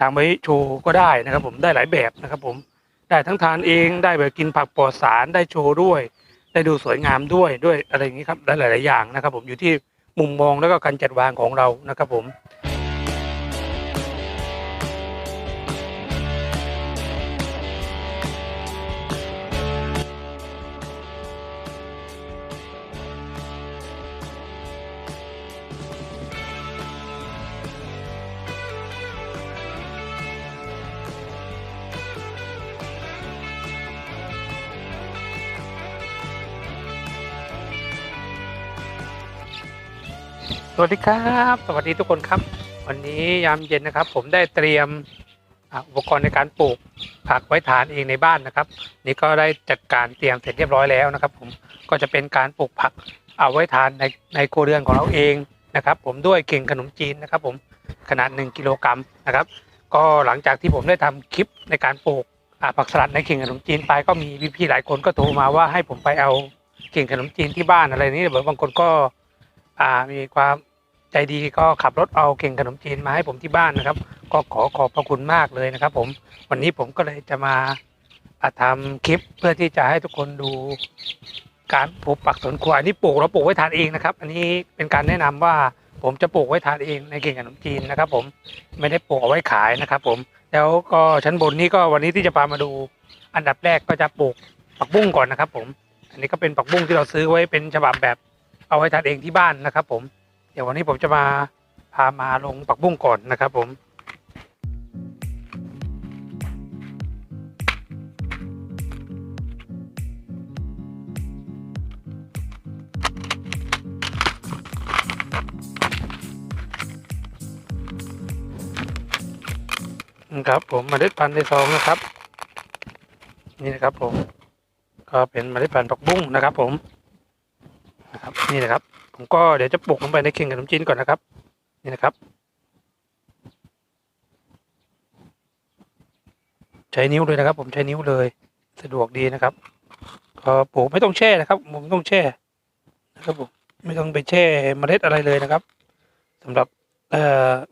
ทางไว้โชว์ก็ได้นะครับผมได้หลายแบบนะครับผมได้ทั้งทานเองได้แบบกินผักปลอดสารได้โชว์ด้วย ได้ดูสวยงามด้วยด้วยอะไรอย่างนี้ครับได้หลายๆอย่างนะครับ ผมอยู่ที่มุมมองแล้วก็การจัดวางของเรานะครับผม สวัสดีครับ สวัสดีทุกคนครับ วันนี้ยามเย็นนะครับ ผมได้เตรียมอุปกรณ์ในการปลูกผักไว้ทานเองในบ้านนะครับ นี่ก็ได้จัดการเตรียมเสร็จเรียบร้อยแล้วนะครับ ผมก็จะเป็นการปลูกผักเอาไว้ทานในในครัวเรือนของเราเองนะครับ ผมด้วยเข่งขนมจีนนะครับ ผมขนาด 1กิโลกรัมนะครับ ก็หลังจากที่ผมได้ทำคลิปในการปลูกผักสลัดในเข่งขนมจีนไปก็มีพี่ๆหลายคนก็โทรมาว่าให้ผมไปเอาเข่งขนมจีนที่บ้านอะไรนี้บางคนก็ อ่ามีความใจดีก็ขับรถเอาเก่งขนมจีนมาให้ผมที่บ้านนะครับ ก็ขอขอบพระคุณมากเลยนะครับ ผมวันนี้ผมก็เลยจะมาทำคลิปเพื่อที่จะให้ทุกคนดูการปลูกผักสวนครัวอันนี้ปลูกเราปลูกไว้ทานเองนะครับ อันนี้เป็นการแนะนำว่าผมจะปลูกไว้ทานเองในเก่งขนมจีนนะครับ ผมไม่ได้ปลูกเอาไว้ขายนะครับ ผมแล้วก็ชั้นบนนี้ก็วันนี้ที่จะพามาดู อันดับแรกก็จะปลูกผักบุ้งก่อนนะครับ ผม อันนี้ก็เป็นผักบุ้งที่เราซื้อไว้เป็นฉบับแบบ เอาไว้ทานเองที่บ้านนะครับ ผม เดี๋ยววันนี้ผมจะมาพามาลงปักบุ้งก่อนนะครับ ผมนะครับผมเมล็ดพันธุ์ในซองนะครับ นี่นะครับผมก็เป็นเมล็ดพันธุ์ผักบุ้งนะครับ ผม นะครับนี่นะครับ ผมก็เดี๋ยวจะปลูกลงไปในเข่งขนมจีนก่อนนะครับ นี่นะครับ ใช้นิ้วเลยนะครับ ผมใช้นิ้วเลย สะดวกดีนะครับก็ปลูกไม่ต้องแช่นะครับ ผมไม่ต้องแช่นะครับผมไม่ต้องไปแช่เมล็ดอะไรเลยนะครับสำหรับ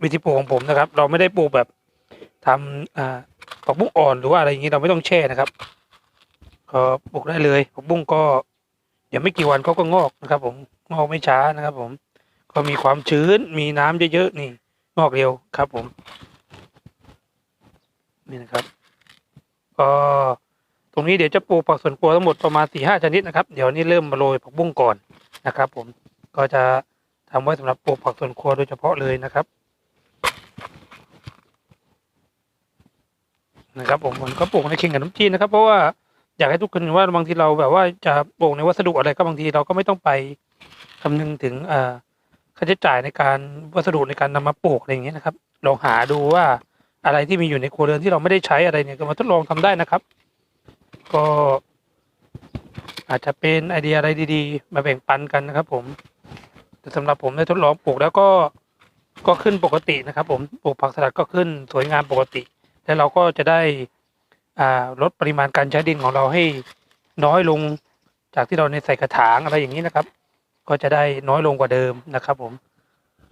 วิธีปลูกของผมนะครับ เราไม่ได้ปลูกแบบทำอ่าผักบุ้งอ่อนหรือว่าอะไรอย่างนี้เราไม่ต้องแช่นะครับก็ปลูกได้เลยผักบุ้งก็ เดี๋ยวไม่กี่วันเขาก็งอกนะครับผมงอกไม่ช้านะครับผม ก็มีความชื้นมีน้ำเยอะๆนี่งอกเร็วครับผม นี่นะครับก็ตรงนี้เดี๋ยวจะปลูกผักสวนครัวทั้งหมดประมาณสี่ห้าชนิดนะครับ เดี๋ยวนี้เริ่มมาโรยผักบุ้งก่อนนะครับ ผมก็จะทำไว้สำหรับปลูกผักสวนครัวโดยเฉพาะเลยนะครับ นะครับผมมันก็ปลูกในเข่งกับน้ำจีนนะครับ เพราะว่า อยากให้ทุกคนว่าบางทีเราแบบว่าจะปลูกในวัสดุอะไรก็บางทีเราก็ไม่ต้องไปคำนึงถึงเอ่อค่าใช้จ่ายในการวัสดุในการนำมาปลูกอะไรอย่างเงี้ยนะครับลองหาดูว่าอะไรที่มีอยู่ในครัวเรือนที่เราไม่ได้ใช้อะไรเนี่ยก็มาทดลองทำได้นะครับ ก็อาจจะเป็นไอเดียอะไรดีๆ มาแบ่งปันกันนะครับ ผมแต่สำหรับผมได้ทดลองปลูกแล้วก็ก็ขึ้นปกตินะครับ ผมปลูกผักสลัดก็ขึ้นสวยงามปกติ แล้วเราก็จะได้ ลดปริมาณการใช้ดินของเราให้น้อยลงจากที่เราในใส่กระถางอะไรอย่างนี้นะครับ ก็จะได้น้อยลงกว่าเดิมนะครับ ผม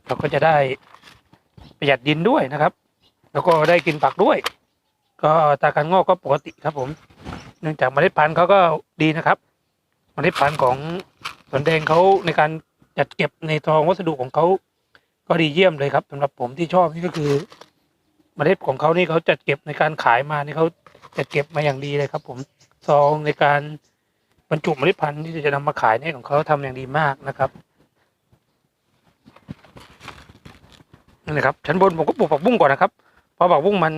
เราก็จะได้ประหยัดดินด้วยนะครับ แล้วก็ได้กินผักด้วย ก็ตาการงอกก็ปกติครับ ผม เนื่องจากเมล็ดพันธุ์เขาก็ดีนะครับเมล็ดพันธุ์ของสวนแดงเขาในการจัดเก็บในทองวัสดุของเขาก็ดีเยี่ยมเลยครับสำหรับผมที่ชอบนี่ก็คือ เมล็ดของเขานี่เขาจัดเก็บในการขายมานี่เขา จะเก็บมาอย่างดีเลยครับ ผมซองในการบรรจุเมล็ดพันธุ์ที่จะนำมาขายเนี่ยของเขาทำอย่างดีมากนะครับนี่นะครับชั้นบนผมก็ปลูกผักบุ้งก่อนนะครับเพราะผักบุ้งมัน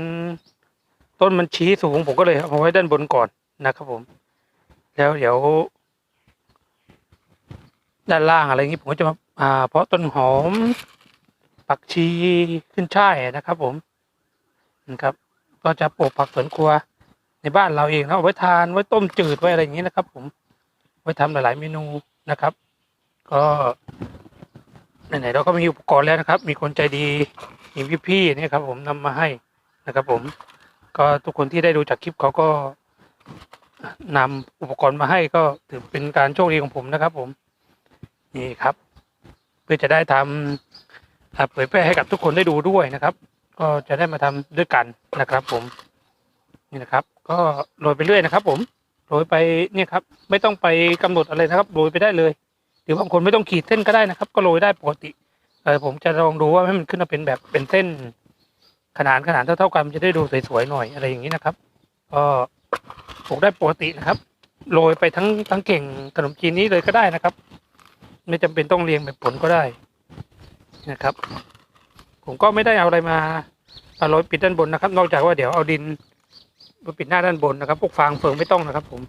ต้นมันชี้สูงผมก็เลยเอาไว้ด้านบนก่อนนะครับ ผม แล้วเดี๋ยว ด้านล่างอะไรอย่างนี้ผมก็จะมาอ่า เพราะต้นหอมผักชีขึ้นช่ายนะครับ ผมนะครับ ก็จะปลูกผักสวนครัว ในบ้านเราเองนะเอาไว้ทานไว้ต้มจืดไว้อะไรอย่างนี้นะครับ ผมไว้ทำหลาย ๆ เมนูนะครับ ก็ไหนๆเราก็มีอุปกรณ์แล้วนะครับ มีคนใจดีมีพี่ๆนี่ครับ ผมนำมาให้นะครับ ผมก็ทุกคนที่ได้ดูจากคลิปเขาก็นำอุปกรณ์มาให้ก็ถือเป็นการโชคดีของผมนะครับ ผมนี่ครับ เพื่อจะได้ทำอ่าเผยแพร่ให้กับทุกคนได้ดูด้วยนะครับ ก็จะได้มาทำด้วยกันนะครับ ผม นี่นะครับ ก็โรยไปเรื่อยนะครับ ผมโรยไปเนี่ยครับ ไม่ต้องไปกำหนดอะไรนะครับโรยไปได้เลยหรือบางคนไม่ต้องขีดเส้นก็ได้นะครับ ก็โรยได้ปกติเออผมจะลองดูว่าให้มันขึ้นมาเป็นแบบเป็นเส้น ขนาดขนาดเท่าๆกันมันจะได้ดูสวยๆหน่อยอะไรอย่างนี้นะครับ ก็ปลูกได้ปกตินะครับโรยไปทั้งทั้งเก่งขนมจีนนี้เลยก็ได้นะครับ ไม่จำเป็นต้องเรียงแบบผลก็ได้นะครับ ผมก็ไม่ได้เอาอะไรมามาโรยปิดด้านบนนะครับ นอกจากว่าเดี๋ยวเอาดิน มาปิดหน้าด้านบนนะครับ พวกฟางเฟิงไม่ต้องนะครับ ผม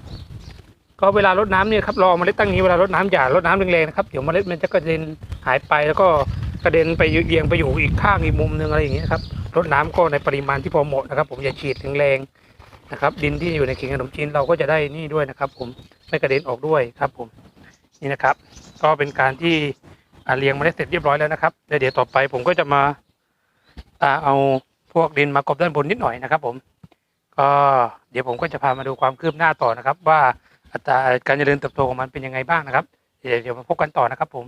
ก็เวลารดน้ำเนี่ยครับรอเมล็ดตั้งนี้เวลารดน้ำอย่ารดน้ำแรงๆนะครับเดี๋ยวเมล็ดมันจะกระเด็นหายไปแล้วก็กระเด็นไปเอียงไปอยู่อีกข้างอีกมุมหนึงอะไรอย่างเงี้ยครับรดน้ำก็ในปริมาณที่พอเหมาะนะครับ ผมอย่าฉีดแรงๆนะครับ ดินที่อยู่ในเข่งขนมจีนเราก็จะได้นี่ด้วยนะครับ ผมไม่กระเด็นออกด้วยครับ ผมนี่นะครับ ก็เป็นการที่เรียงเมล็ดเสร็จเรียบร้อยแล้วนะครับเดี๋ยวต่อไปผมก็จะมาอ่าเอาพวกดินมากรบด้านบนนิดหน่อยนะครับ ผม ก็เดี๋ยวผมก็จะพามาดูความคืบหน้าต่อนะครับ ว่าอัตราการเจริญเติบโตของมันเป็นยังไงบ้างนะครับ เดี๋ยวเดี๋ยวมาพบกันต่อนะครับผม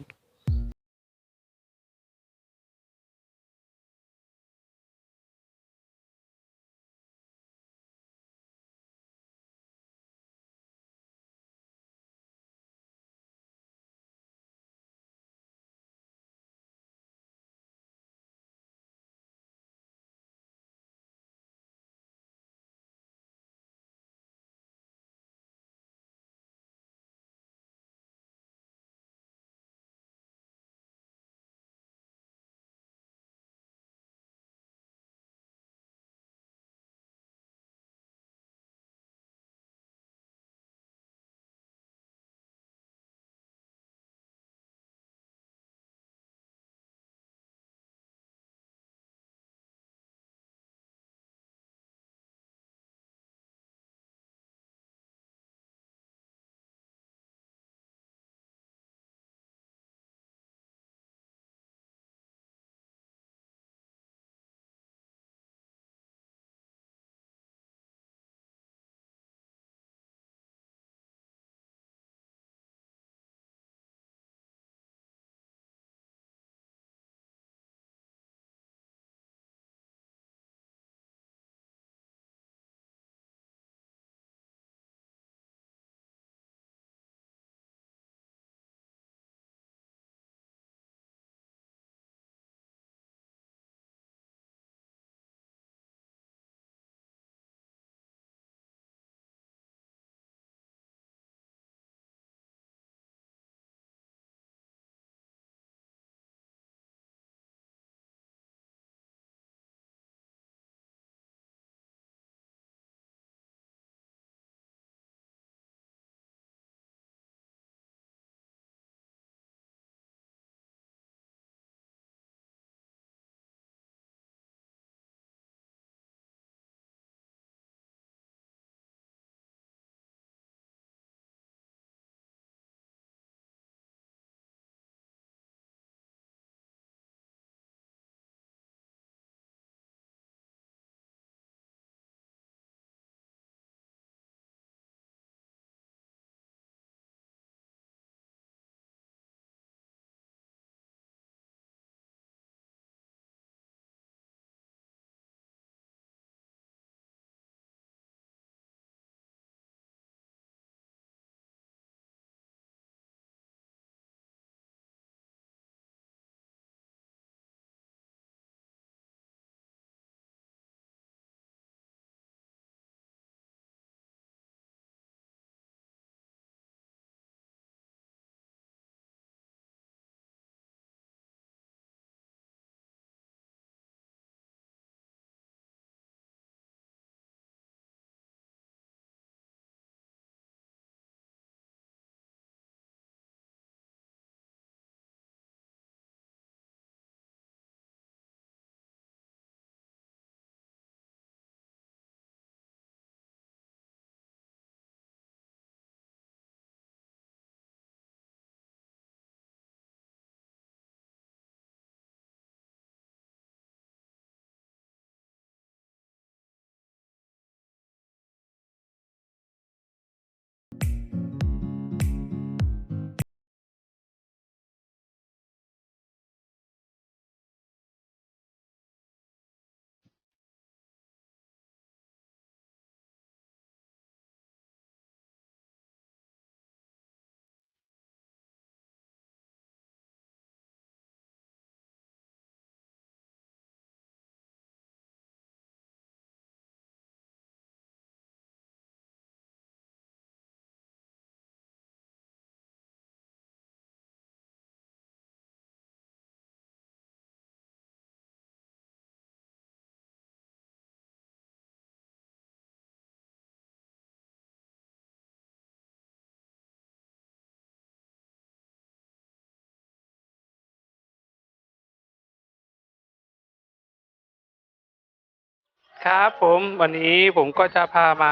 ครับผมวันนี้ผมก็จะพามา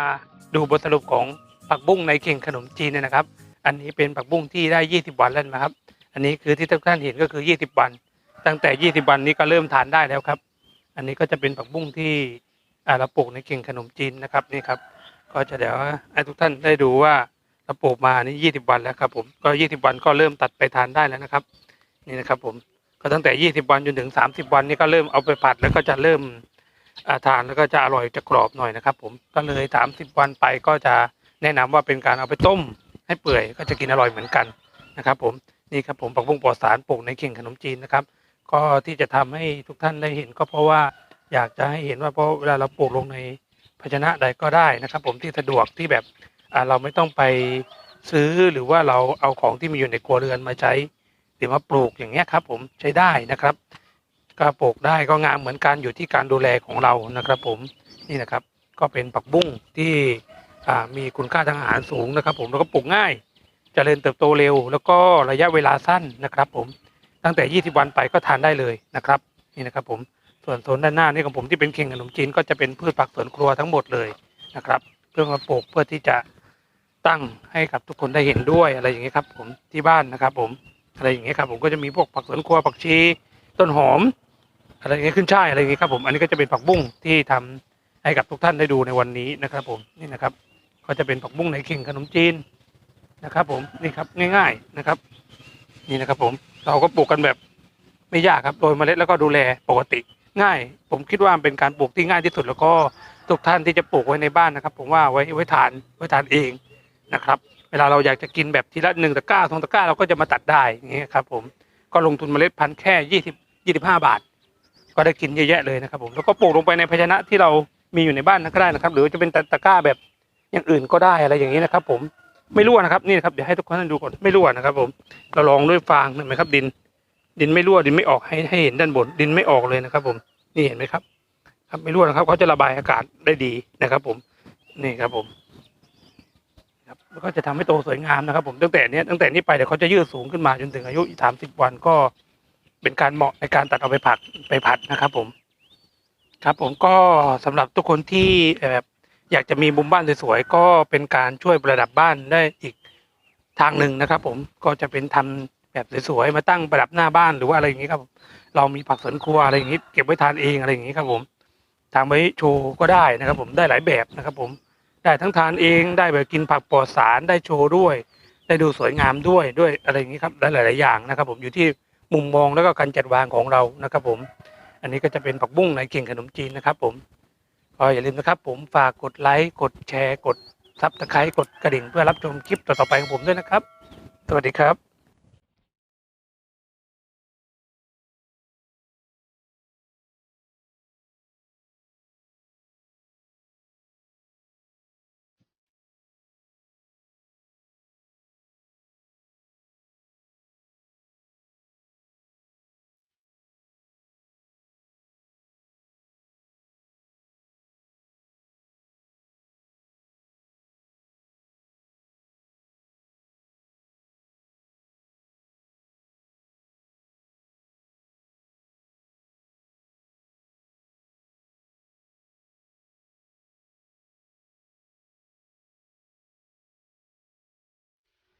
ดูบทสรุปของผักบุ้งในเข่งขนมจีนเนี่ยนะครับ อันนี้เป็นผักบุ้งที่ได้ 20 วันแล้วนะครับ อันนี้คือที่ทุกท่านเห็นก็คือ 20 วัน ตั้งแต่ 20 วันนี้ก็เริ่มทานได้แล้วครับ อันนี้ก็จะเป็นผักบุ้งที่เราปลูกในเข่งขนมจีนนะครับนี่ครับ ก็จะเดี๋ยวให้ทุกท่านได้ดูว่าเราปลูกมานี่ 20 วันแล้วครับผมก็ 20 วันก็เริ่มตัดไปทานได้แล้วนะครับ นี่นะครับผมก็ตั้งแต่ 20 วันจนถึง 30 วันนี่ก็เริ่มเอาไปผัดแล้วก็จะเริ่ม ทานแล้วก็จะอร่อยจะกรอบหน่อยนะครับ ผมก็เลยสามสิบวันไปก็จะแนะนำว่าเป็นการเอาไปต้ม ให้เปื่อยก็จะกินอร่อยเหมือนกันนะครับ ผมนี่ครับผมผักบุ้งปอดสารปลูกในเข่งขนมจีนนะครับ ก็ที่จะทำให้ทุกท่านได้เห็น ก็เพราะว่าอยากจะให้เห็นว่าเพราะเวลาเราปลูกลงในภาชนะใดก็ได้นะครับ ผมที่สะดวกที่แบบเราไม่ต้องไปซื้อหรือว่าเราเอาของที่มีอยู่ในครัวเรือนมาใช้หรือมาปลูกอย่างเงี้ยครับ ผมใช้ได้นะครับ ก็ปลูกได้ก็งามเหมือนกันอยู่ที่การดูแลของเรานะครับ ผมนี่นะครับ ก็เป็นผักบุ้งที่มีคุณค่าทางอาหารสูงนะครับ ผมแล้วก็ปลูกง่ายจเจริญเติบโตเร็ว แล้วก็ระยะเวลาสั้นนะครับ ผมตั้งแต่ 20 วันไปก็ทานได้เลยนะครับนี่นะครับ ผมส่วนโซนด้านหน้านี่ของผมที่เป็นเข่งขนมจีนก็จะเป็นพืชผักสวนครัวทั้งหมดเลยนะครับ เพื่อมาปลูกเพื่อที่จะตั้งให้กับทุกคนได้เห็นด้วยอะไรอย่างนี้ครับ ผมที่บ้านนะครับ ผมอะไรอย่างนี้ครับ ผมก็จะมีพวกผักสวนครัวผักชีต้นหอม อะไรเงี้ยขึ้นช่ายอะไรเงี้ยครับผมอันนี้ก็จะเป็นผักบุ้งที่ทำให้กับทุกท่านได้ดูในวันนี้นะครับผมนี่นะครับก็จะเป็นผักบุ้งในเข่งขนมจีนนะครับ ผมนี่ครับง่าย ๆนะครับ นี่นะครับ ผมเราก็ปลูกกันแบบไม่ยากครับโดยเมล็ดแล้วก็ดูแลปกติ ง่าย ผมคิดว่าเป็นการปลูกที่ง่ายที่สุดแล้วก็ทุกท่านที่จะปลูกไว้ในบ้านนะครับ ผมว่าไว้ไว้ทานไว้ทานเองนะครับ เวลาเราอยากจะกินแบบทีละหนึ่งตะกร้าสองตะกร้าเราก็จะมาตัดได้อย่างเงี้ยครับ ผมก็ลงทุนเมล็ดพันธุ์แค่ยี่สิบยี่สิบห้าบาท ก็ได้กินเยอะแยะเลยนะครับผมแล้วก็ปลูกลงไปในภาชนะที่เรามีอยู่ในบ้านก็ได้นะครับ หรือจะเป็นตะกร้าแบบอย่างอื่นก็ได้อะไรอย่างนี้นะครับ ผมไม่รั่วนะครับนี่ครับเดี๋ยวให้ทุกคนดูก่อนไม่รั่วนะครับ ผมเราลองด้วยฟางเห็นไหมครับ ดิน ดินไม่รั่วดินไม่ออกให้ให้เห็นด้านบนดินไม่ออกเลยนะครับ ผมนี่เห็นไหมครับ ครับไม่รั่วนะครับเขาจะระบายอากาศได้ดีนะครับ ผมนี่ครับผมครับแล้วก็จะทำให้โตสวยงามนะครับ ผมตั้งแต่เนี้ยตั้งแต่นี้ไปเดี๋ยวเขาจะยืดสูงขึ้นมาจนถึงอายุสามสิบวันก็ เป็นการเหมาะในการตัดเอาไปผัดไปผัดนะครับผมครับผมก็สำหรับทุกคนที่แบบอยากจะมีมุมบ้านสวยๆก็เป็นการช่วยประดับบ้านได้อีกทางหนึ่งนะครับ ผมก็จะเป็นทำแบบสวยๆมาตั้งประดับหน้าบ้านหรือว่าอะไรอย่างนี้ครับ เรามีผักสวนครัวอะไรอย่างนี้ เก็บไว้ทานเองอะไรอย่างนี้ครับผมทำไว้โชว์ก็ได้นะครับ ผมได้หลายแบบนะครับ ผมได้ทั้งทานเองได้แบบกินผักปลอดสารได้โชว์ด้วย ได้ดูสวยงามด้วยด้วยอะไรอย่างนี้ครับได้หลายๆอย่างนะครับ ผมอยู่ที่ มุมมองแล้วก็การจัดวางของเรานะครับผม อันนี้ก็จะเป็นผักบุ้งในเก่งขนมจีนนะครับผมก็อย่าลืมนะครับ ผมฝากกดไลค์กดแชร์ กดซับสไครต์กดกระดิ่งเพื่อรับชมคลิปต่อๆไปของผมด้วยนะครับ สวัสดีครับ